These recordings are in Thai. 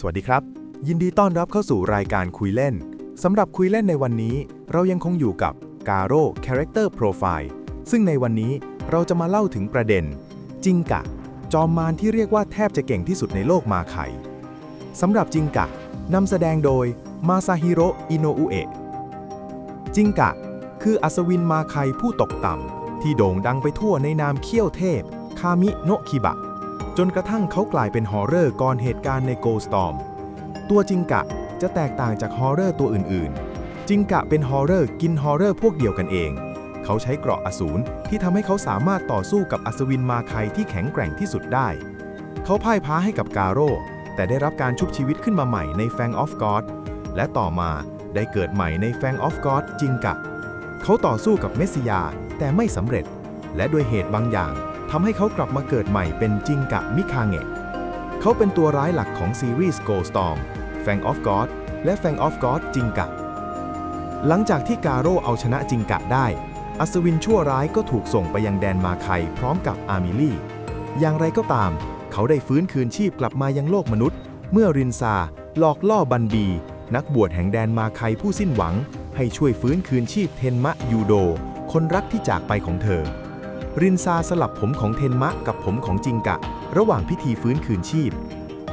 สวัสดีครับ ยินดีต้อนรับเข้าสู่รายการคุยเล่นสำหรับคุยเล่นในวันนี้ เรายังคงอยู่กับ Garo Character Profile ซึ่งในวันนี้เราจะมาเล่าถึงประเด็น จิงกะ จอมมารที่เรียกว่าแทบจะเก่งที่สุดในโลกมาไคสำหรับจิงกะนำแสดงโดยมาซาฮิโรอิโนอุเอะจิงกะ คืออัศวินมาไคผู้ตกต่ำที่โด่งดังไปทั่วในนามเขี้ยวเทพ คามิโนคิบะ จนกระทั่งเขากลายเป็นฮอร์เรอร์ก่อนเหตุการณ์ในโกลสตอมตัวจิงกะจะแตกต่างจากฮอร์เรอร์ตัวอื่นๆ จิงกะเป็นฮอร์เรอร์กินฮอร์เรอร์พวกเดียวกันเอง เขาใช้เกราะอสูรที่ทำให้เขาสามารถต่อสู้กับอัศวินมาไคที่แข็งแกร่งที่สุดได้ เขาพ่ายพ้าให้กับกาโร่แต่ได้รับการชุบชีวิตขึ้นมาใหม่ในแฟงออฟกอดและต่อมาได้เกิดใหม่ในแฟงออฟกอดจิงกะ เขาต่อสู้กับเมสซิยาแต่ไม่สำเร็จ และด้วยเหตุบางอย่าง ทำให้เขากลับมาเกิดใหม่เป็นจิงกะมิคาเงะเขาเป็นตัวร้ายหลักของซีรีส์ Gold Storm Fang of God และ Fang of God จิงกะ หลังจากที่กาโร่เอาชนะจิงกะได้ อัศวินชั่วร้ายก็ถูกส่งไปยังแดนมาไคพร้อมกับอามิลี่ อย่างไรก็ตาม เขาได้ฟื้นคืนชีพกลับมายังโลกมนุษย์ เมื่อรินซาหลอกล่อบันดีนักบวชแห่งแดนมาไคผู้สิ้นหวัง ให้ช่วยฟื้นคืนชีพเทนมะยูโด คนรักที่จากไปของเธอ รินซาสลับผมของเทนมะกับผมของจิงกะ ระหว่างพิธีฟื้นคืนชีพ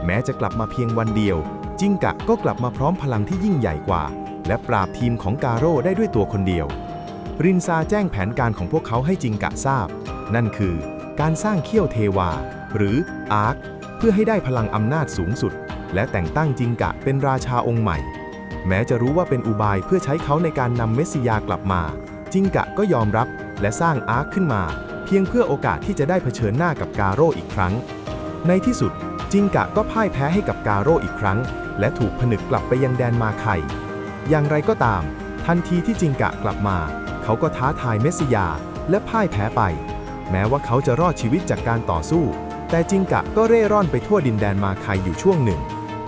แม้จะกลับมาเพียงวันเดียว จิงกะก็กลับมาพร้อมพลังที่ยิ่งใหญ่กว่า และปราบทีมของกาโร่ได้ด้วยตัวคนเดียว รินซาแจ้งแผนการของพวกเขาให้จิงกะทราบ นั่นคือ การสร้างเขี้ยวเทวา หรืออาร์คเพื่อให้ได้พลังอำนาจสูงสุด และแต่งตั้งจิงกะเป็นราชาองค์ใหม่ แม้จะรู้ว่าเป็นอุบายเพื่อใช้เขาในการนำเมสซิยากลับมา จิงกะก็ยอมรับและสร้างอาร์คขึ้นมา เพียงเพื่อโอกาสที่จะได้เผชิญหน้ากับกาโร่อีกครั้ง ในที่สุดจิงกะก็พ่ายแพ้ให้กับกาโร่อีกครั้ง และถูกผนึกกลับไปยังแดนมาไคอย่างไรก็ตาม ทันทีที่จิงกะกลับมา เขาก็ท้าทายเมสซิยา และพ่ายแพ้ไป แม้ว่าเขาจะรอดชีวิตจากการต่อสู้ แต่จิงกะก็เร่ร่อนไปทั่วดินแดนมาไคอยู่ช่วงหนึ่ง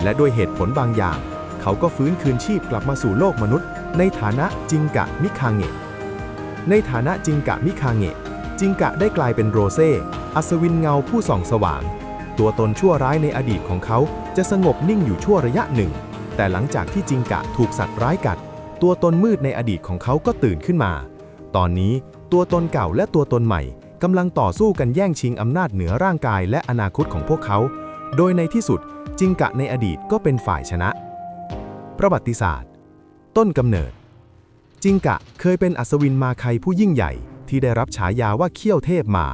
และด้วยเหตุผลบางอย่าง เขาก็ฟื้นคืนชีพกลับมาสู่โลกมนุษย์ ในฐานะจิงกะมิคาเงะในฐานะจิงกะมิคาเงะ จิงกะได้กลายเป็นโรเซ่ อัศวินเงาผู้ส่องสว่าง ตัวตนชั่วร้ายในอดีตของเขาจะสงบนิ่งอยู่ชั่วระยะหนึ่ง แต่หลังจากที่จิงกะถูกสัตว์ร้ายกัด ตัวตนมืดในอดีตของเขาก็ตื่นขึ้นมา ตอนนี้ตัวตนเก่าและตัวตนใหม่กำลังต่อสู้กันแย่งชิงอำนาจเหนือร่างกายและอนาคตของพวกเขา โดยในที่สุดจิงกะในอดีตก็เป็นฝ่ายชนะ ประวัติศาสตร์ ต้นกำเนิด จิงกะเคยเป็นอัศวินมาไคผู้ยิ่งใหญ่ ที่ได้รับฉายาว่าเขี้ยวเทพมา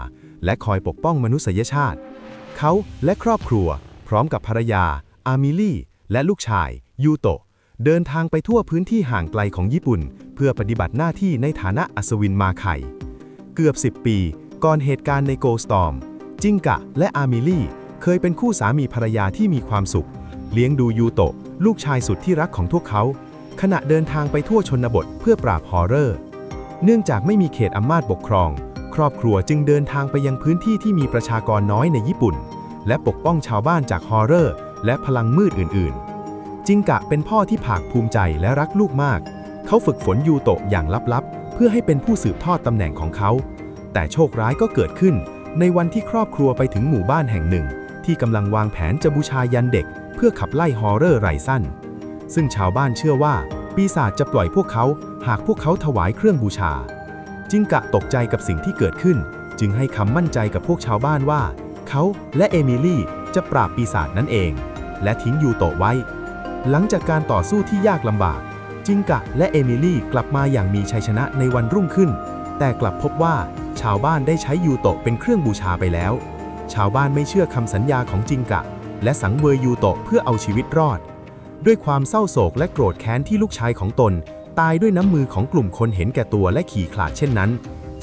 และคอยปกป้องมนุษยชาติ เขาและครอบครัว พร้อมกับภรรยา อามิลี่ และลูกชาย ยูโตะเดินทางไปทั่วพื้นที่ห่างไกลของญี่ปุ่น เพื่อปฏิบัติหน้าที่ในฐานะอัศวินมาไคเกือบ 10 ปี ก่อนเหตุการณ์ในโกสตอม จิงกะ และอามิลี่ เคยเป็นคู่สามีภรรยาที่มีความสุข เลี้ยงดูยูโตะลูกชายสุดที่รักของพวกเขา ขณะเดินทางไปทั่วชนบทเพื่อปราบฮอร์เรอร์ เนื่องจากไม่มีเขตอำนาจปกครอง ครอบครัวจึงเดินทางไปยังพื้นที่ที่มีประชากรน้อยในญี่ปุ่น และปกป้องชาวบ้านจากฮอร์เรอร์และพลังมืดอื่นๆ จิงกะเป็นพ่อที่ภาคภูมิใจและรักลูกมาก เขาฝึกฝนยูโตะอย่างลับๆ เพื่อให้เป็นผู้สืบทอดตำแหน่งของเขา แต่โชคร้ายก็เกิดขึ้น ในวันที่ครอบครัวไปถึงหมู่บ้านแห่งหนึ่ง ที่กำลังวางแผนจะบูชายันเด็ก เพื่อขับไล่ฮอร์เรอร์ไรสั้น ซึ่งชาวบ้านเชื่อว่า ปีศาจจะปล่อยพวกเขาหากพวกเขาถวายเครื่องบูชา จิงกะตกใจกับสิ่งที่เกิดขึ้น จึงให้คำมั่นใจกับพวกชาวบ้านว่า เขาและเอมิลี่จะปราบปีศาจนั่นเอง และทิ้งยูโตะไว้ หลังจากการต่อสู้ที่ยากลำบาก จิงกะและเอมิลี่กลับมาอย่างมีชัยชนะในวันรุ่งขึ้น แต่กลับพบว่าชาวบ้านได้ใช้ยูโตะเป็นเครื่องบูชาไปแล้ว ชาวบ้านไม่เชื่อคำสัญญาของจิงกะ และสังเวยยูโตะเพื่อเอาชีวิตรอด ด้วยความเศร้าโศกและโกรธแค้นที่ลูกชายของตน ตายด้วยน้ำมือของกลุ่มคนเห็นแก่ตัวและขี่ขลาดเช่นนั้น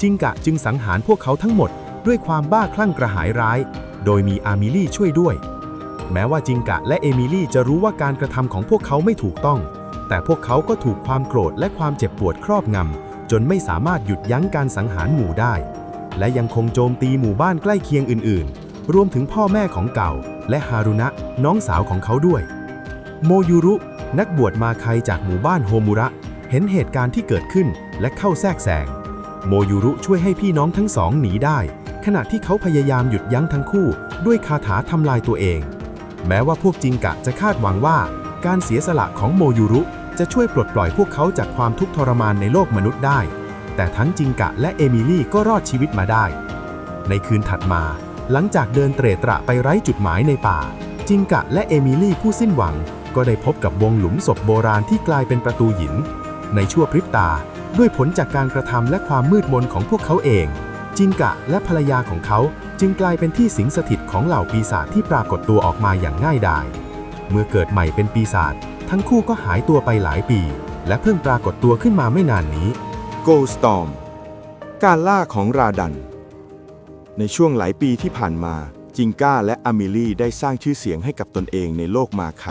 จิงกะจึงสังหารพวกเขาทั้งหมด ด้วยความบ้าคลั่งกระหายร้าย โดยมีอามิลี่ช่วยด้วย แม้ว่าจิงกะและเอมิลี่จะรู้ว่าการกระทำของพวกเขาไม่ถูกต้อง แต่พวกเขาก็ถูกความโกรธและความเจ็บปวดครอบงำจนไม่สามารถหยุดยั้งการสังหารหมู่ได้ และยังคงโจมตีหมู่บ้านใกล้เคียงอื่น ๆ รวมถึงพ่อแม่ของเก่า และฮารุนะน้องสาวของเขาด้วย โมยูรุ นักบวชมาไคจากหมู่บ้านโฮมุระ เห็นเหตุการณ์ที่เกิดขึ้นและเข้าแทรกแซงโมยูรุช่วยให้พี่น้องทั้งสองหนีได้ ขณะที่เขาพยายามหยุดยั้งทั้งคู่ ด้วยคาถาทำลายตัวเอง แม้ว่าพวกจิงกะจะคาดหวังว่า การเสียสละของโมยูรุจะช่วยปลดปล่อยพวกเขาจากความทุกข์ทรมานในโลกมนุษย์ได้ แต่ทั้งจิงกะและเอมิลี่ก็รอดชีวิตมาได้ ในคืนถัดมา หลังจากเดินเตร่ตระไปไร้จุดหมายในป่า จิงกะและเอมิลี่ผู้สิ้นหวัง ก็ได้พบกับวงหลุมศพโบราณที่กลายเป็นประตูหิน ในชั่วพริบตา ด้วยผลจากการกระทำและความมืดมนของพวกเขาเอง จิงกะและภรรยาของเขาจึงกลายเป็นที่สิงสถิตของเหล่าปีศาจที่ปรากฏตัวออกมาอย่างง่ายดาย เมื่อเกิดใหม่เป็นปีศาจทั้งคู่ก็หายตัวไปหลายปี และเพิ่งปรากฏตัวขึ้นมาไม่นานนี้ Go Storm การล่าของราดัน ในช่วงหลายปีที่ผ่านมาจิงก้าและอามิลี่ได้สร้างชื่อเสียงให้กับตนเองในโลกมาไค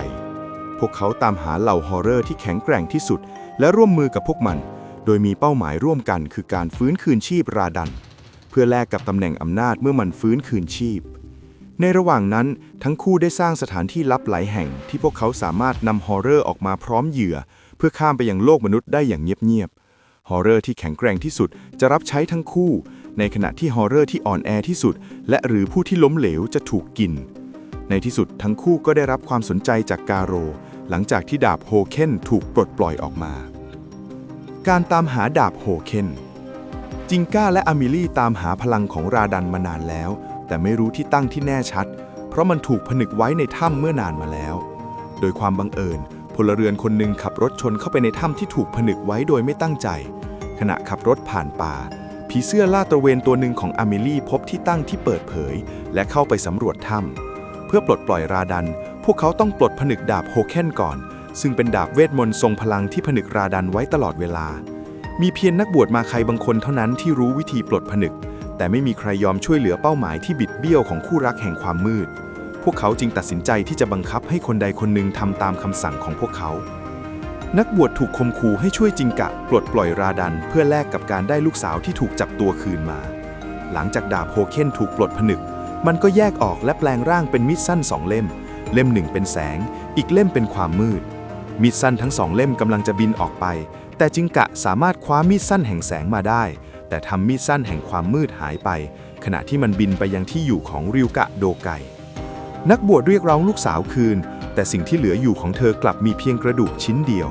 พวกเขาตามหาเหล่าฮอร์เรอร์ที่แข็งแกร่งที่สุด และร่วมมือกับพวกมัน โดยมีเป้าหมายร่วมกันคือการฟื้นคืนชีพราดัน เพื่อแลกกับตำแหน่งอำนาจเมื่อมันฟื้นคืนชีพ ในระหว่างนั้นทั้งคู่ได้สร้างสถานที่ลับหลายแห่ง ที่พวกเขาสามารถนำฮอร์เรอร์ออกมาพร้อมเหยื่อ เพื่อข้ามไปยังโลกมนุษย์ได้อย่างเงียบๆฮอร์เรอร์ที่แข็งแกร่งที่สุดจะรับใช้ทั้งคู่ ในขณะที่ฮอร์เรอร์ที่อ่อนแอที่สุด และหรือผู้ที่ล้มเหลวจะถูกกินในที่สุดทั้งคู่ก็ได้รับความสนใจจากกาโร หลังจากที่ดาบโฮเคนถูกปลดปล่อยออกมา การตามหาดาบโฮเคนจิงก้าและอามิลี่ตามหาพลังของราดันมานานแล้ว แต่ไม่รู้ที่ตั้งที่แน่ชัด เพราะมันถูกผนึกไว้ในถ้ำเมื่อนานมาแล้ว โดยความบังเอิญพลเรือนคนหนึ่งขับรถชนเข้าไปในถ้ำที่ถูกผนึกไว้โดยไม่ตั้งใจ ขณะขับรถผ่านป่า ผีเสื้อล่าตระเวนตัวหนึ่งของอามิลี่พบที่ตั้งที่เปิดเผย และเข้าไปสำรวจถ้ำเพื่อปลดปล่อยราดัน วกเขาต้องปลดผนึกดาบโฮเคนก่อน ซึ่งเป็นดาบเวทมนต์ทรงพลังที่ผนึกราดันไว้ตลอดเวลา มีเพียงนักบวชมาใครบางคนเท่านั้นที่รู้วิธีปลดผนึก แต่ไม่มีใครยอมช่วยเหลือเป้าหมายที่บิดเบี้ยวของคู่รักแห่งความมืด พวกเขาจึงตัดสินใจที่จะบังคับให้คนใดคนหนึ่งทำตามคำสั่งของพวกเขา นักบวชถูกคมคูให้ช่วยจิงกะปลดปล่อยราดัน เพื่อแลกกับการได้ลูกสาวที่ถูกจับตัวคืนมา หลังจากดาบโฮเคนถูกปลดผนึก มันก็แยกออกและแปลงร่างเป็นมีดสั้นสองเล่ม เล่มหนึ่งเป็นแสง อีกเล่มเป็นความมืด มีดสั้นทั้งสองเล่มกำลังจะบินออกไป แต่จิงกะสามารถคว้ามีดสั้นแห่งแสงมาได้ แต่ทำมีดสั้นแห่งความมืดหายไป ขณะที่มันบินไปยังที่อยู่ของริวกะโดไกนักบวชเรียกร้องลูกสาวคืน แต่สิ่งที่เหลืออยู่ของเธอกลับมีเพียงกระดูกชิ้นเดียว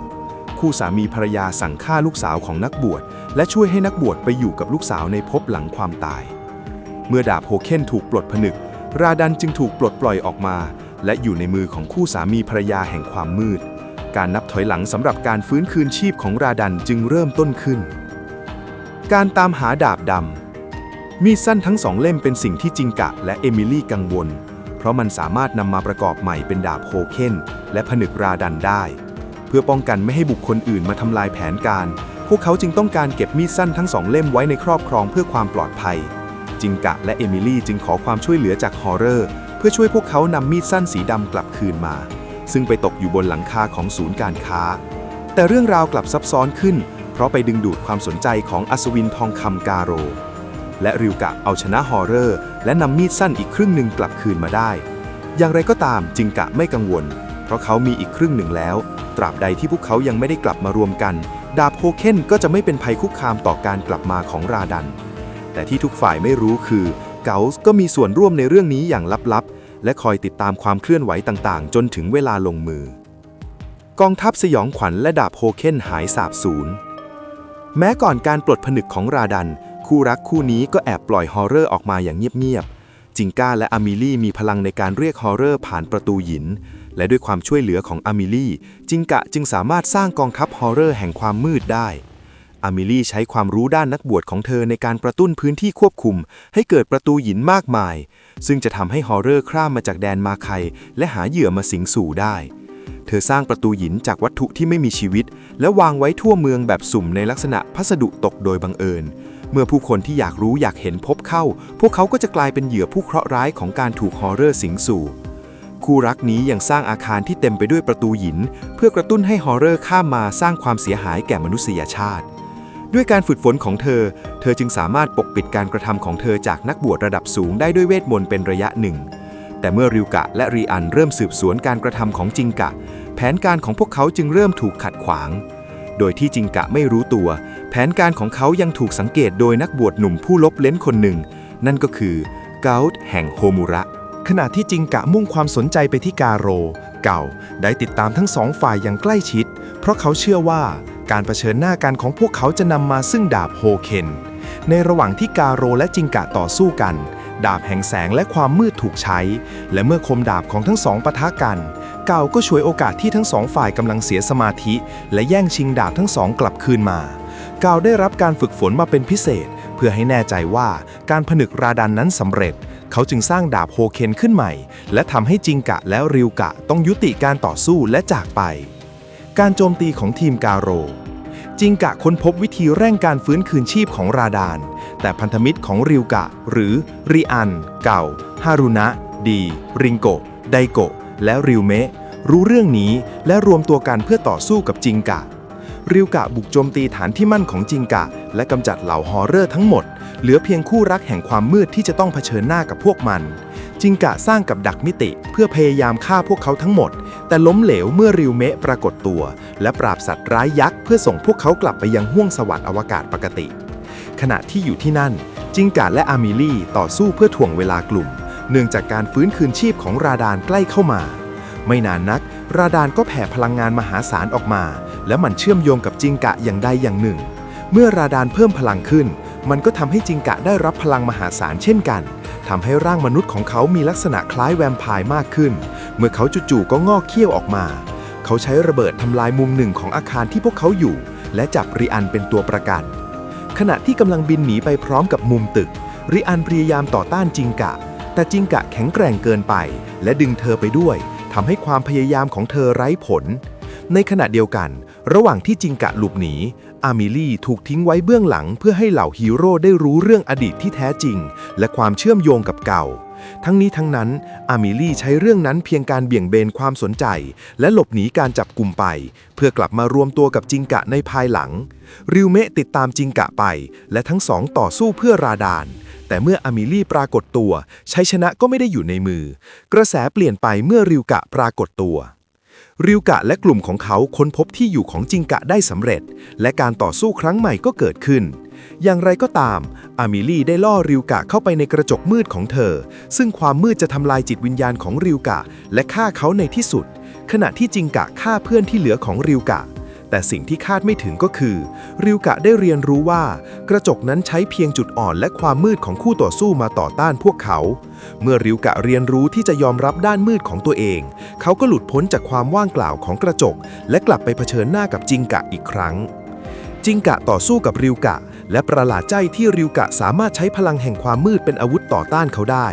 คู่สามีภรรยาสั่งฆ่าลูกสาวของนักบวช และช่วยให้นักบวชไปอยู่กับลูกสาวในภพหลังความตาย เมื่อดาบโฮเคนถูกปลดผนึก ราดันจึงถูกปลดปล่อยออกมา และอยู่ในมือของคู่สามีภรรยาแห่งความมืด การนับถอยหลังสำหรับการฟื้นคืนชีพของราดันจึงเริ่มต้นขึ้น การตามหาดาบดำมีดสั้นทั้งสองเล่มเป็นสิ่งที่จิงกะและเอมิลี่กังวล เพราะมันสามารถนำมาประกอบใหม่เป็นดาบโฮเคนและผนึกราดันได้ เพื่อป้องกันไม่ให้บุคคลอื่นมาทำลายแผนการ พวกเขาจึงต้องการเก็บมีดสั้นทั้งสองเล่มไว้ในครอบครองเพื่อความปลอดภัยจิงกะและเอมิลี่จึงขอความช่วยเหลือจากฮอร์เรอร์ เพื่อช่วยพวกเขานำมีดสั้นสีดำกลับคืนมา ซึ่งไปตกอยู่บนหลังคาของศูนย์การค้า แต่เรื่องราวกลับซับซ้อนขึ้น เพราะไปดึงดูดความสนใจของอัศวินทองคำกาโร และริวกะเอาชนะฮอร์เรอร์ และนำมีดสั้นอีกครึ่งหนึ่งกลับคืนมาได้ อย่างไรก็ตามจิงกะไม่กังวล เพราะเขามีอีกครึ่งหนึ่งแล้ว ตราบใดที่พวกเขายังไม่ได้กลับมารวมกัน ดาบโฮเคนก็จะไม่เป็นภัยคุกคามต่อการกลับมาของราดัน แต่ที่ทุกฝ่ายไม่รู้คือเกาส์ก็มีส่วนร่วมในเรื่องนี้อย่างลับๆ และคอยติดตามความเคลื่อนไหวต่างๆ จนถึงเวลาลงมือ กองทัพสยองขวัญและดาบโฮเคนหายสาบสูญแม้ก่อนการปลดผนึกของราดัน คู่รักคู่นี้ก็แอบปล่อยฮอร์เรอร์ออกมาอย่างเงียบๆจิงก้าและอามิลี่มีพลังในการเรียกฮอร์เรอร์ผ่านประตูหิน และด้วยความช่วยเหลือของอามิลี่จิงกะจึงสามารถสร้างกองทัพฮอร์เรอร์แห่งความมืดได้ อามิลี่ใช้ความรู้ด้านนักบวชของเธอในการกระตุ้นพื้นที่ควบคุม ให้เกิดประตูหินมากมาย ซึ่งจะทำให้ฮอร์เรอร์ข้ามมาจากแดนมาไคและหาเหยื่อมาสิงสู่ได้ เธอสร้างประตูหินจากวัตถุที่ไม่มีชีวิต และวางไว้ทั่วเมืองแบบสุ่มในลักษณะพัสดุตกโดยบังเอิญ เมื่อผู้คนที่อยากรู้อยากเห็นพบเข้า พวกเขาก็จะกลายเป็นเหยื่อผู้เคราะห์ร้ายของการถูกฮอร์เรอร์สิงสู่คู่รักนี้ยังสร้างอาคารที่เต็มไปด้วยประตูหิน เพื่อกระตุ้นให้ฮอร์เรอร์ข้ามมาสร้างความเสียหายแก่มนุษยชาติ ด้วยการฝึกฝนของเธอ เธอจึงสามารถปกปิดการกระทำของเธอจากนักบวชระดับสูงได้ด้วยเวทมนต์เป็นระยะหนึ่ง แต่เมื่อริวกะและรีอันเริ่มสืบสวนการกระทำของจิงกะ แผนการของพวกเขาจึงเริ่มถูกขัดขวาง โดยที่จิงกะไม่รู้ตัว แผนการของเขายังถูกสังเกตโดยนักบวชหนุ่มผู้ลบเล้นคนหนึ่ง นั่นก็คือเกาต์แห่งโฮมุระ ขณะที่จิงกะมุ่งความสนใจไปที่กาโร เก่าได้ติดตามทั้งสองฝ่ายอย่างใกล้ชิด เพราะเขาเชื่อว่า การเผชิญหน้ากันของพวกเขาจะนำมาซึ่งดาบโฮเคน ในระหว่างที่กาโรและจิงกะต่อสู้กัน ดาบแห่งแสงและความมืดถูกใช้ และเมื่อคมดาบของทั้งสองปะทะกัน เกาก็ช่วยโอกาสที่ทั้งสองฝ่ายกำลังเสียสมาธิ และแย่งชิงดาบทั้งสองกลับคืนมา เกาได้รับการฝึกฝนมาเป็นพิเศษ เพื่อให้แน่ใจว่าการผนึกราดันนั้นสำเร็จ เขาจึงสร้างดาบโฮเคนขึ้นใหม่ และทำให้จิงกะและริวกะต้องยุติการต่อสู้และจากไป การโจมตีของทีมกาโร จิงกะค้นพบวิธีเร่งการฟื้นคืนชีพของราดาน แต่พันธมิตรของริวกะ หรือริอัน เก่า ฮารุนะ ดี ริงโกะ ไดโกะ และริวเมะ รู้เรื่องนี้และรวมตัวกันเพื่อต่อสู้กับจิงกะ ริวกะบุกโจมตีฐานที่มั่นของจิงกะ และกำจัดเหล่าฮอร์เรอร์ทั้งหมด เหลือเพียงคู่รักแห่งความมืดที่จะต้องเผชิญหน้ากับพวกมัน จิงกะสร้างกับดักมิติ เพื่อพยายามฆ่าพวกเขาทั้งหมด แต่ล้มเหลวเมื่อริวเมะปรากฏตัว และปราบสัตว์ร้ายยักษ์เพื่อส่งพวกเขากลับไปยังห้วงสวรรค์อวกาศปกติ ขณะที่อยู่ที่นั่น จิงกะและอามิลี่ต่อสู้เพื่อถ่วงเวลากลุ่ม เนื่องจากการฟื้นคืนชีพของราดานใกล้เข้ามา ไม่นานนัก ราดานก็แผ่พลังงานมหาศาลออกมา และมันเชื่อมโยงกับจิงกะอย่างใดอย่างหนึ่ง เมื่อราดานเพิ่มพลังขึ้น มันก็ทำให้จิงกะได้รับพลังมหาศาลเช่นกัน ทำให้ร่างมนุษย์ของเขามีลักษณะคล้ายแวมไพร์มากขึ้น เมื่อเขาจู่ๆก็งอกเขี้ยวออกมา เขาใช้ระเบิดทำลายมุมหนึ่งของอาคารที่พวกเขาอยู่ และจับริอันเป็นตัวประกัน ขณะที่กำลังบินหนีไปพร้อมกับมุมตึก ริอันพยายามต่อต้านจิงกะ แต่จิงกะแข็งแกร่งเกินไป และดึงเธอไปด้วยทำให้ความพยายามของเธอไร้ผล ในขณะเดียวกัน ระหว่างที่จิงกะหลบหนี อามิลี่ถูกทิ้งไว้เบื้องหลังเพื่อให้เหล่าฮีโร่ได้รู้เรื่องอดีตที่แท้จริง และความเชื่อมโยงกับเก่า ทั้งนี้ทั้งนั้น อามิลี่ใช้เรื่องนั้นเพียงการเบี่ยงเบนความสนใจ และหลบหนีการจับกลุ่มไป เพื่อกลับมารวมตัวกับจิงกะในภายหลัง ริวเมะติดตามจิงกะไป และทั้งสองต่อสู้เพื่อราดานแต่เมื่ออามิลี่ปรากฏตัว ชัยชนะก็ไม่ได้อยู่ในมือ กระแสเปลี่ยนไปเมื่อริวกะปรากฏตัว ริวกะและกลุ่มของเขาค้นพบที่อยู่ของจิงกะได้สำเร็จ และการต่อสู้ครั้งใหม่ก็เกิดขึ้น อย่างไรก็ตาม อามิลี่ได้ล่อริวกะเข้าไปในกระจกมืดของเธอ ซึ่งความมืดจะทำลายจิตวิญญาณของริวกะ และฆ่าเขาในที่สุด ขณะที่จิงกะฆ่าเพื่อนที่เหลือของริวกะ แต่สิ่งที่คาดไม่ถึงก็คือ ริวกะได้เรียนรู้ว่า กระจกนั้นใช้เพียงจุดอ่อนและความมืดของคู่ต่อสู้มาต่อต้านพวกเขา เมื่อริวกะเรียนรู้ที่จะยอมรับด้านมืดของตัวเอง เขาก็หลุดพ้นจากความว่างเปล่าของกระจก และกลับไปเผชิญหน้ากับจิงกะอีกครั้ง จิงกะต่อสู้กับริวกะ และประหลาดใจที่ริวกะสามารถใช้พลังแห่งความมืดเป็นอาวุธต่อต้านเขาได้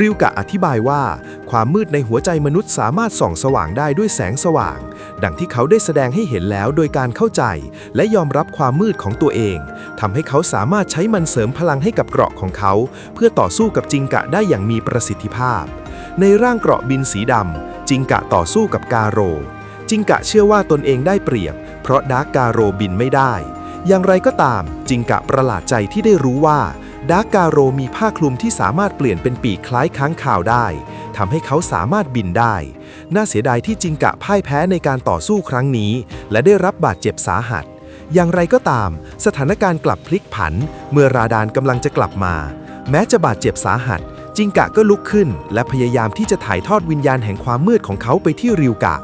ริวกะอธิบายว่า ความมืดในหัวใจมนุษย์สามารถส่องสว่างได้ด้วยแสงสว่าง ดังที่เขาได้แสดงให้เห็นแล้วโดยการเข้าใจ และยอมรับความมืดของตัวเองทำให้เขาสามารถใช้มันเสริมพลังให้กับเกราะของเขา เพื่อต่อสู้กับจิงกะได้อย่างมีประสิทธิภาพ ในร่างเกราะบินสีดำจิงกะต่อสู้กับกาโร จิงกะเชื่อว่าตนเองได้เปรียบ เพราะดาร์กกาโรบินไม่ได้อย่างไรก็ตามจิงกะประหลาดใจที่ได้รู้ว่า ดาร์กกาโรมีผ้าคลุมที่สามารถเปลี่ยนเป็นปีกคล้ายค้างคาวได้ทำให้เขาสามารถบินได้ น่าเสียดายที่จิงกะพ่ายแพ้ในการต่อสู้ครั้งนี้ และได้รับบาดเจ็บสาหัส อย่างไรก็ตาม สถานการณ์กลับพลิกผัน เมื่อราดานกำลังจะกลับมา แม้จะบาดเจ็บสาหัส จิงกะก็ลุกขึ้น และพยายามที่จะถ่ายทอดวิญญาณแห่งความมืดของเขาไปที่ริวกะ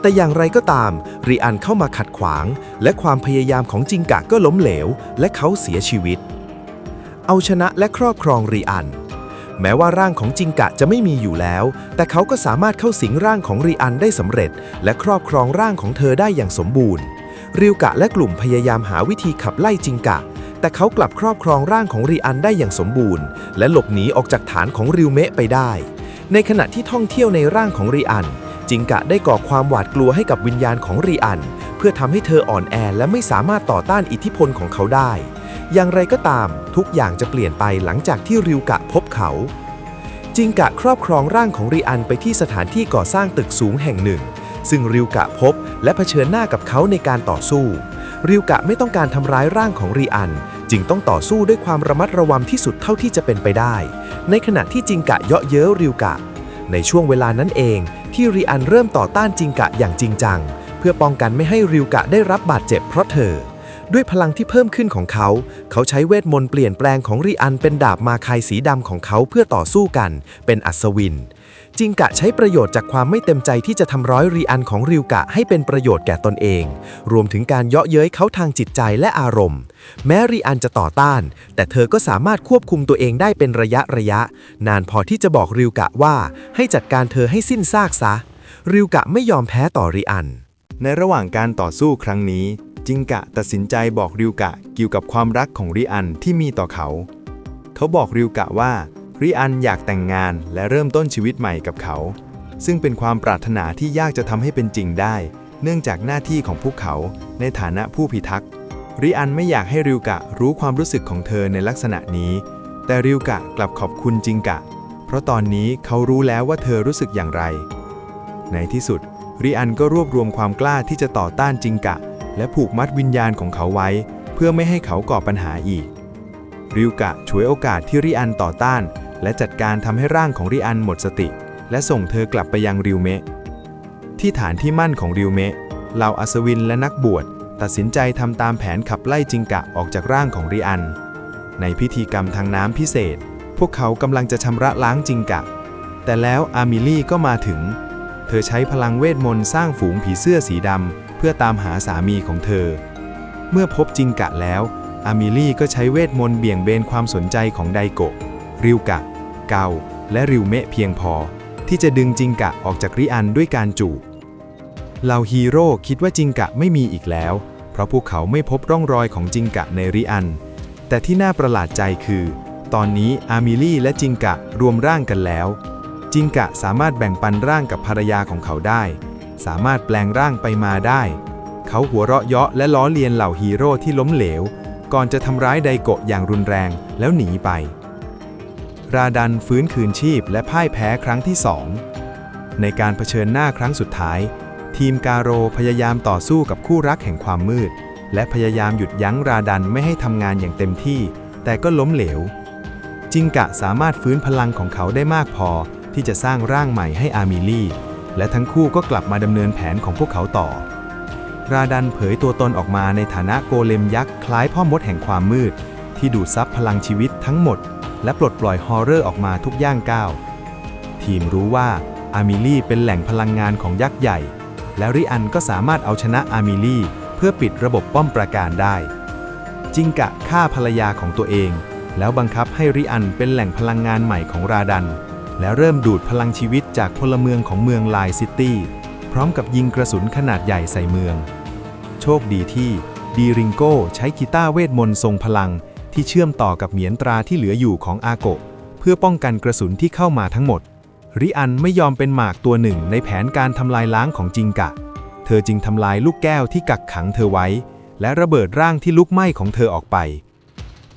แต่อย่างไรก็ตามริอันเข้ามาขัดขวาง และความพยายามของจิงกะก็ล้มเหลว และเขาเสียชีวิต เอาชนะและครอบครองริอัน แม้ว่าร่างของจิงกะจะไม่มีอยู่แล้ว แต่เขาก็สามารถเข้าสิงร่างของริอันได้สำเร็จ และครอบครองร่างของเธอได้อย่างสมบูรณ์ริวกะและกลุ่มพยายามหาวิธีขับไล่จิงกะ แต่เขากลับครอบครองร่างของริอันได้อย่างสมบูรณ์ และหลบหนีออกจากฐานของริวเมะไปได้ ในขณะที่ท่องเที่ยวในร่างของริอัน จิงกะได้ก่อความหวาดกลัวให้กับวิญญาณของริอัน เพื่อทำให้เธออ่อนแอและไม่สามารถต่อต้านอิทธิพลของเขาได้ อย่างไรก็ตามทุกอย่างจะเปลี่ยนไปหลังจากที่ริวกะพบเขา จิงกะครอบครองร่างของริอันไปที่สถานที่ก่อสร้างตึกสูงแห่งหนึ่ง ซึ่งริวกะพบและเผชิญหน้ากับเขาในการต่อสู้ ริวกะไม่ต้องการทำร้ายร่างของริอัน จึงต้องต่อสู้ด้วยความระมัดระวังที่สุดเท่าที่จะเป็นไปได้ ในขณะที่จิงกะเยาะเย้อริวกะ ในช่วงเวลานั้นเอง ที่ริอันเริ่มต่อต้านจิงกะอย่างจริงจัง เพื่อป้องกันไม่ให้ริวกะได้รับบาดเจ็บเพราะเธอ ด้วยพลังที่เพิ่มขึ้นของเขา เขาใช้เวทมนต์เปลี่ยนแปลงของริอันเป็นดาบมาคายสีดำของเขาเพื่อต่อสู้กัน เป็นอัศวิน จิงกะใช้ประโยชน์จากความไม่เต็มใจที่จะทำร้อยรีอันของริวกะให้เป็นประโยชน์แก่ตนเอง รวมถึงการเยาะเย้ยเขาทางจิตใจและอารมณ์ แม้รีอันจะต่อต้าน แต่เธอก็สามารถควบคุมตัวเองได้เป็นระยะระยะ นานพอที่จะบอกริวกะว่า ให้จัดการเธอให้สิ้นซากซะ ริวกะไม่ยอมแพ้ต่อรีอัน ในระหว่างการต่อสู้ครั้งนี้ จิงกะตัดสินใจบอกริวกะเกี่ยวกับความรักของริอันที่มีต่อเขา เขาบอกริวกะว่าริอันอยากแต่งงานและเริ่มต้นชีวิตใหม่กับเขา ซึ่งเป็นความปรารถนาที่ยากจะทำให้เป็นจริงได้ เนื่องจากหน้าที่ของพวกเขาในฐานะผู้พิทักษ์ริอันไม่อยากให้ริวกะรู้ความรู้สึกของเธอในลักษณะนี้ แต่ริวกะกลับขอบคุณจิงกะ เพราะตอนนี้เขารู้แล้วว่าเธอรู้สึกอย่างไร ในที่สุดริอันก็รวบรวมความกล้าที่จะต่อต้านจิงกะ และผูกมัดวิญญาณของเขาไว้ เพื่อไม่ให้เขาก่อปัญหาอีก ริวกะฉวยโอกาสที่ริอันต่อต้าน และจัดการทำให้ร่างของริอันหมดสติ และส่งเธอกลับไปยังริวเมะ ที่ฐานที่มั่นของริวเมะเหล่าอัศวินและนักบวชตัดสินใจทำตามแผนขับไล่จิงกะออกจากร่างของริอัน ในพิธีกรรมทางน้ำพิเศษ พวกเขากำลังจะชำระล้างจิงกะ แต่แล้วอามิลี่ก็มาถึง เธอใช้พลังเวทมนต์สร้างฝูงผีเสื้อสีดำ เพื่อตามหาสามีของเธอ เมื่อพบจิงกะแล้วอามิลี่ก็ใช้เวทมนต์เบี่ยงเบนความสนใจของไดโกะ ริวกะ เกา และริวเมะเพียงพอ ที่จะดึงจิงกะออกจากริอันด้วยการจูบเหล่าฮีโร่คิดว่าจิงกะไม่มีอีกแล้ว เพราะพวกเขาไม่พบร่องรอยของจิงกะในริอัน แต่ที่น่าประหลาดใจคือ ตอนนี้อามิลี่และจิงกะรวมร่างกันแล้ว จิงกะสามารถแบ่งปันร่างกับภรรยาของเขาได้ สามารถแปลงร่างไปมาได้ เขาหัวเราะเยาะและล้อเลียนเหล่าฮีโร่ที่ล้มเหลว ก่อนจะทำร้ายไดโกะอย่างรุนแรงแล้วหนีไป ราดันฟื้นคืนชีพและพ่ายแพ้ครั้งที่สองในการเผชิญหน้าครั้งสุดท้าย ทีมกาโรพยายามต่อสู้กับคู่รักแห่งความมืด และพยายามหยุดยั้งราดันไม่ให้ทำงานอย่างเต็มที่ แต่ก็ล้มเหลว จิงกะสามารถฟื้นพลังของเขาได้มากพอที่จะสร้างร่างใหม่ให้อามิลี่ และทั้งคู่ก็กลับมาดำเนินแผนของพวกเขาต่อ ราดันเผยตัวตนออกมาในฐานะโกเลมยักษ์คล้ายพ่อมดแห่งความมืด ที่ดูดซับพลังชีวิตทั้งหมด และปลดปล่อยฮอร์เรอร์ออกมาทุกย่างก้าว ทีมรู้ว่าอามิลี่เป็นแหล่งพลังงานของยักษ์ใหญ่ และริอันก็สามารถเอาชนะอามิลี่เพื่อปิดระบบป้อมปราการได้ จิงกะฆ่าภรรยาของตัวเอง แล้วบังคับให้ริอันเป็นแหล่งพลังงานใหม่ของราดัน แล้วเริ่มดูดพลังชีวิตจากพลเมืองของเมืองไลซิตี้ พร้อมกับยิงกระสุนขนาดใหญ่ใส่เมือง โชคดีที่ดีริงโก้ใช้กีตาร์เวทมนต์ทรงพลัง ที่เชื่อมต่อกับเหมียนตราที่เหลืออยู่ของอาโกะ เพื่อป้องกันกระสุนที่เข้ามาทั้งหมด ริอันไม่ยอมเป็นหมากตัวหนึ่งในแผนการทำลายล้างของจิงกะ เธอจึงทำลายลูกแก้วที่กักขังเธอไว้ และระเบิดร่างที่ลุกไหม้ของเธอออกไป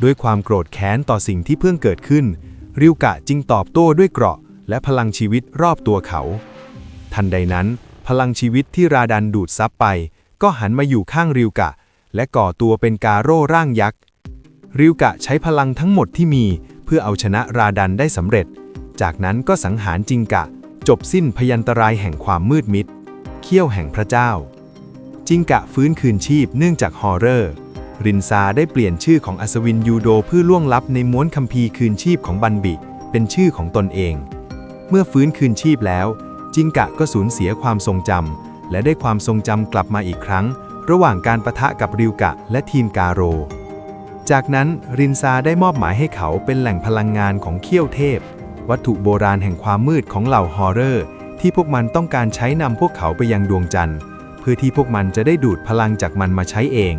ด้วยความโกรธแค้นต่อสิ่งที่เพิ่งเกิดขึ้น ริวกะจึงตอบโต้ด้วยเกราะ และพลังชีวิตรอบตัวเขา ทันใดนั้น พลังชีวิตที่ราดันดูดซับไป ก็หันมาอยู่ข้างริวกะ และก่อตัวเป็นกาโร่ร่างยักษ์ ริวกะใช้พลังทั้งหมดที่มี เพื่อเอาชนะราดันได้สำเร็จ จากนั้นก็สังหารจิงกะ จบสิ้นพยันตรายแห่งความมืดมิด เขี้ยวแห่งพระเจ้า จิงกะฟื้นคืนชีพเนื่องจากฮอร์เรอร์ รินซาได้เปลี่ยนชื่อของอัศวินยูโดเพื่อล่วงลับในม้วนคัมภีร์คืนชีพของบันบิ เป็นชื่อของตนเอง เมื่อฟื้นคืนชีพแล้ว จิงกะก็สูญเสียความทรงจำและได้ความทรงจำกลับมาอีกครั้ง ระหว่างการประทะกับริวกะและทีมกาโร จากนั้นรินซาได้มอบหมายให้เขาเป็นแหล่งพลังงานของเขี้ยวเทพ วัตถุโบราณแห่งความมืดของเหล่าฮอร์เรอร์ที่พวกมันต้องการใช้นำพวกเขาไปยังดวงจันทร์ เพื่อที่พวกมันจะได้ดูดพลังจากมันมาใช้เอง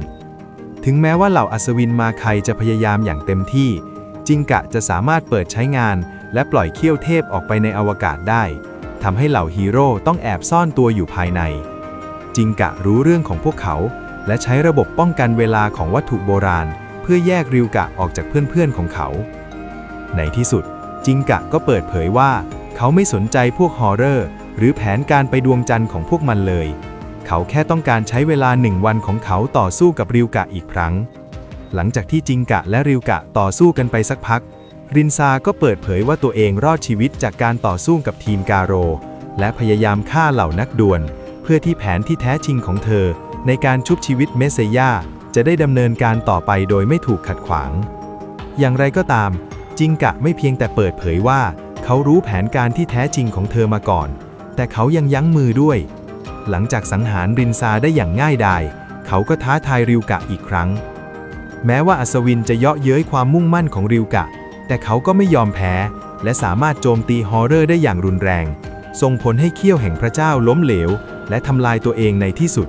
ถึงแม้ว่าเหล่าอัศวินมาไคจะพยายามอย่างเต็มที่ จิงกะจะสามารถเปิดใช้งาน และปล่อยเขี้ยวเทพออกไปในอวกาศได้ทำให้เหล่าฮีโร่ต้องแอบซ่อนตัวอยู่ภายใน จิงกะรู้เรื่องของพวกเขา และใช้ระบบป้องกันเวลาของวัตถุโบราณ เพื่อแยกริวกะออกจากเพื่อนๆของเขา ในที่สุด จิงกะก็เปิดเผยว่า เขาไม่สนใจพวกฮอร์เรอร์ หรือแผนการไปดวงจันทร์ของพวกมันเลย เขาแค่ต้องการใช้เวลาหนึ่งวันของเขาต่อสู้กับริวกะอีกครั้ง หลังจากที่จิงกะและริวกะต่อสู้กันไปสักพัก รินซาก็เปิดเผยว่าตัวเองรอดชีวิตจากการต่อสู้กับทีมกาโร และพยายามฆ่าเหล่านักดวล เพื่อที่แผนที่แท้จริงของเธอ ในการชุบชีวิตเมสเซย่าจะได้ดำเนินการต่อไปโดยไม่ถูกขัดขวาง อย่างไรก็ตาม จิงกะไม่เพียงแต่เปิดเผยว่า เขารู้แผนการที่แท้จริงของเธอมาก่อน แต่เขายังยั้งมือด้วย หลังจากสังหารรินซาได้อย่างง่ายดาย เขาก็ท้าทายริวกะอีกครั้ง แม้ว่าอัศวินจะเยาะเย้ยความมุ่งมั่นของริวกะ แต่เขาก็ไม่ยอมแพ้ และสามารถโจมตีฮอร์เรอร์ได้อย่างรุนแรง ส่งผลให้เขี้ยวแห่งพระเจ้าล้มเหลว และทำลายตัวเองในที่สุด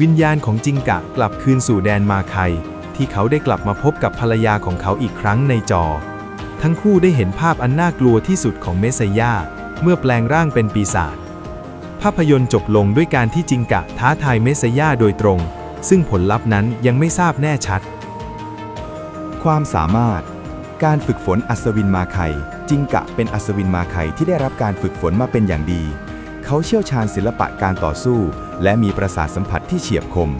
วิญญาณของจิงกะกลับคืนสู่แดนมาไคที่เขาได้กลับมาพบกับภรรยาของเขาอีกครั้งในจอ ทั้งคู่ได้เห็นภาพอันน่ากลัวที่สุดของเมสยาเมื่อแปลงร่างเป็นปีศาจ ภาพยนตร์จบลงด้วยการที่จิงกะท้าทายเมสย่าโดยตรง ซึ่งผลลัพธ์นั้นยังไม่ทราบแน่ชัด ความสามารถ การฝึกฝนอัศวินมาไคจิงกะเป็นอัศวินมาไคที่ได้รับการฝึกฝนมาเป็นอย่างดี เขาเชี่ยวชาญศิลปะการต่อสู้ และมีประสาทสัมผัสที่เฉียบคม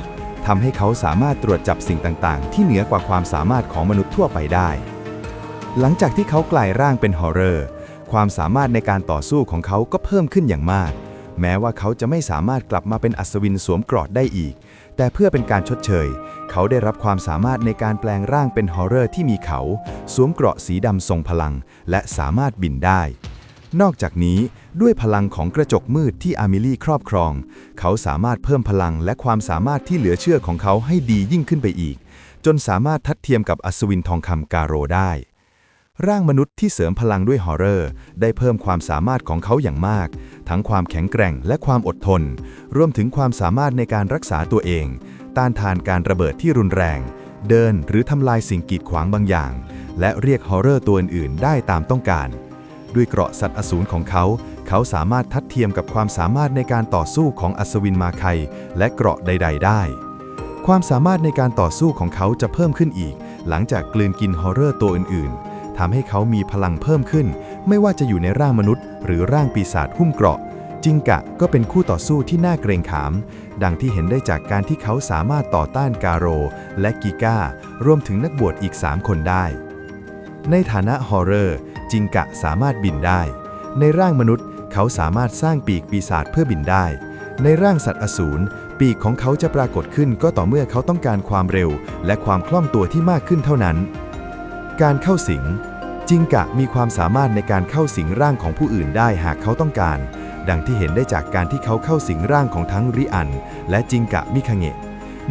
ทำให้เขาสามารถตรวจจับสิ่งต่าง ๆ ที่เหนือกว่าความสามารถของมนุษย์ทั่วไปได้ หลังจากที่เขากลายร่างเป็นฮอร์เรอร์ ความสามารถในการต่อสู้ของเขาก็เพิ่มขึ้นอย่างมาก แม้ว่าเขาจะไม่สามารถกลับมาเป็นอัศวินสวมเกราะได้อีก แต่เพื่อเป็นการชดเชย เขาได้รับความสามารถในการแปลงร่างเป็นฮอร์เรอร์ที่มีเขา สวมเกราะสีดำทรงพลัง และสามารถบินได้ นอกจากนี้ด้วยพลังของกระจกมืดที่อามิลี่ครอบครอง เขาสามารถเพิ่มพลังและความสามารถที่เหลือเชื่อของเขาให้ดียิ่งขึ้นไปอีก จนสามารถทัดเทียมกับอัศวินทองคำกาโรได้ ร่างมนุษย์ที่เสริมพลังด้วยฮอร์เรอร์ได้เพิ่มความสามารถของเขาอย่างมาก ทั้งความแข็งแกร่งและความอดทน รวมถึงความสามารถในการรักษาตัวเอง ต้านทานการระเบิดที่รุนแรง เดินหรือทำลายสิ่งกีดขวางบางอย่าง และเรียกฮอร์เรอร์ตัวอื่นๆ ได้ตามต้องการ ด้วยเกราะสัตว์อสูรของเขา เขาสามารถทัดเทียมกับความสามารถในการต่อสู้ของอัศวินมาไคและเกราะใด ๆ ได้ความสามารถในการต่อสู้ของเขาจะเพิ่มขึ้นอีก หลังจากกลืนกินฮอร์เรอร์ตัวอื่นๆ ทำให้เขามีพลังเพิ่มขึ้น ไม่ว่าจะอยู่ในร่างมนุษย์ หรือร่างปีศาจหุ้มเกราะ จิงกะก็เป็นคู่ต่อสู้ที่น่าเกรงขาม ดังที่เห็นได้จากการที่เขาสามารถต่อต้านกาโร และกิก้ารวมถึงนักบวชอีก 3 คนได้ ในฐานะฮอร์เรอร์จิงกะสามารถบินได้ ในร่างมนุษย์เขาสามารถสร้างปีกปีศาจเพื่อบินได้ ในร่างสัตว์อสูรปีกของเขาจะปรากฏขึ้นก็ต่อเมื่อเขาต้องการความเร็ว และความคล่องตัวที่มากขึ้นเท่านั้น การเข้าสิง จิงกะมีความสามารถในการเข้าสิงร่างของผู้อื่นได้หากเขาต้องการ ดังที่เห็นได้จากการที่เขาเข้าสิงร่างของทั้งริอัน และจิงกะมิคาเงะ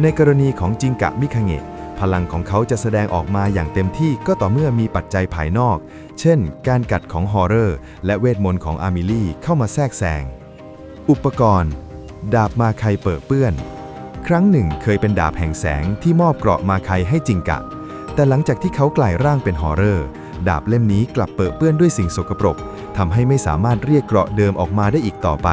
ในกรณีของจิงกะมิคาเงะพลังของเขาจะแสดงออกมาอย่างเต็มที่ก็ต่อเมื่อมีปัจจัยภายนอก เช่น การกัดของฮอร์เรอร์และเวทมนต์ของอามิลี่เข้ามาแทรกแซง อุปกรณ์ ดาบมาไคเปิดเปื้อน ครั้งหนึ่งเคยเป็นดาบแห่งแสงที่มอบเกราะมาไคให้จิงกะ แต่หลังจากที่เขากลายร่างเป็นฮอร์เรอร์ ดาบเล่มนี้กลับเปิดเปื้อนด้วยสิ่งสกปรกทำให้ไม่สามารถเรียกเกราะเดิมออกมาได้อีกต่อไป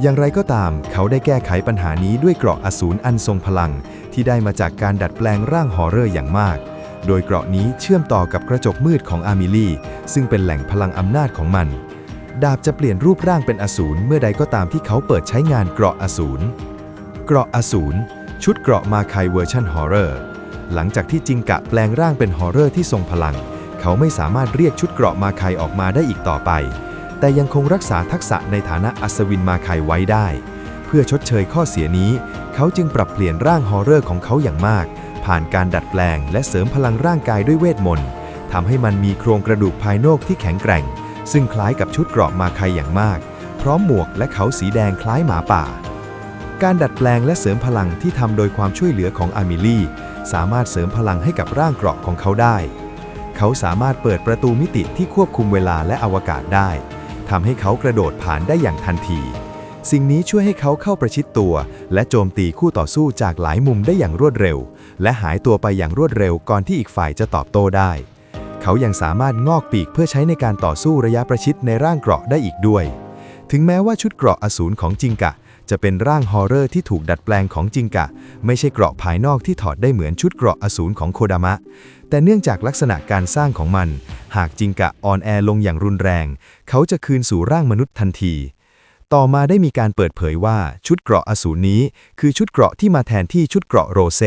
อย่างไรก็ตาม เขาได้แก้ไขปัญหานี้ด้วยเกราะอสูรอันทรงพลัง ที่ได้มาจากการดัดแปลงร่างฮอร์เรอร์อย่างมาก โดยเกราะนี้เชื่อมต่อกับกระจกมืดของอามิลี่ ซึ่งเป็นแหล่งพลังอำนาจของมัน ดาบจะเปลี่ยนรูปร่างเป็นอสูรเมื่อใดก็ตามที่เขาเปิดใช้งานเกราะอสูร เกราะอสูรชุดเกราะมาไคเวอร์ชันฮอร์เรอร์ หลังจากที่จิงกะแปลงร่างเป็นฮอร์เรอร์ที่ทรงพลัง เขาไม่สามารถเรียกชุดเกราะมาไคออกมาได้อีกต่อไป แต่ยังคงรักษาทักษะในฐานะอัศวินมาไคไว้ได้ เพื่อชดเชยข้อเสียนี้ เขาจึงปรับเปลี่ยนร่างฮอร์เรอร์ของเขาอย่างมาก ผ่านการดัดแปลงและเสริมพลังร่างกายด้วยเวทมนต์ทำให้มันมีโครงกระดูกภายนอกที่แข็งแกร่ง ซึ่งคล้ายกับชุดเกราะมาไคอย่างมาก พร้อมหมวกและเขาสีแดงคล้ายหมาป่าการดัดแปลงและเสริมพลังที่ทำโดยความช่วยเหลือของอามิลี่ สามารถเสริมพลังให้กับร่างเกราะของเขาได้ เขาสามารถเปิดประตูมิติที่ควบคุมเวลาและอวกาศได้ทำให้เขากระโดดผ่านได้อย่างทันที สิ่งนี้ช่วยให้เขาเข้าประชิดตัว และโจมตีคู่ต่อสู้จากหลายมุมได้อย่างรวดเร็ว และหายตัวไปอย่างรวดเร็วก่อนที่อีกฝ่ายจะตอบโต้ได้ เขายังสามารถงอกปีกเพื่อใช้ในการต่อสู้ระยะประชิดในร่างเกราะได้อีกด้วย ถึงแม้ว่าชุดเกราะอสูรของจิงกะ จะเป็นร่างฮอร์เรอร์ที่ถูกดัดแปลงของจิงกะ ไม่ใช่เกราะภายนอกที่ถอดได้เหมือนชุดเกราะอสูรของโคดามะ แต่เนื่องจากลักษณะการสร้างของมัน หากจิงกะอ่อนแอลงอย่างรุนแรง เขาจะคืนสู่ร่างมนุษย์ทันที ต่อมาได้มีการเปิดเผยว่าชุดเกราะอสูรนี้ คือชุดเกราะที่มาแทนที่ชุดเกราะโรเซ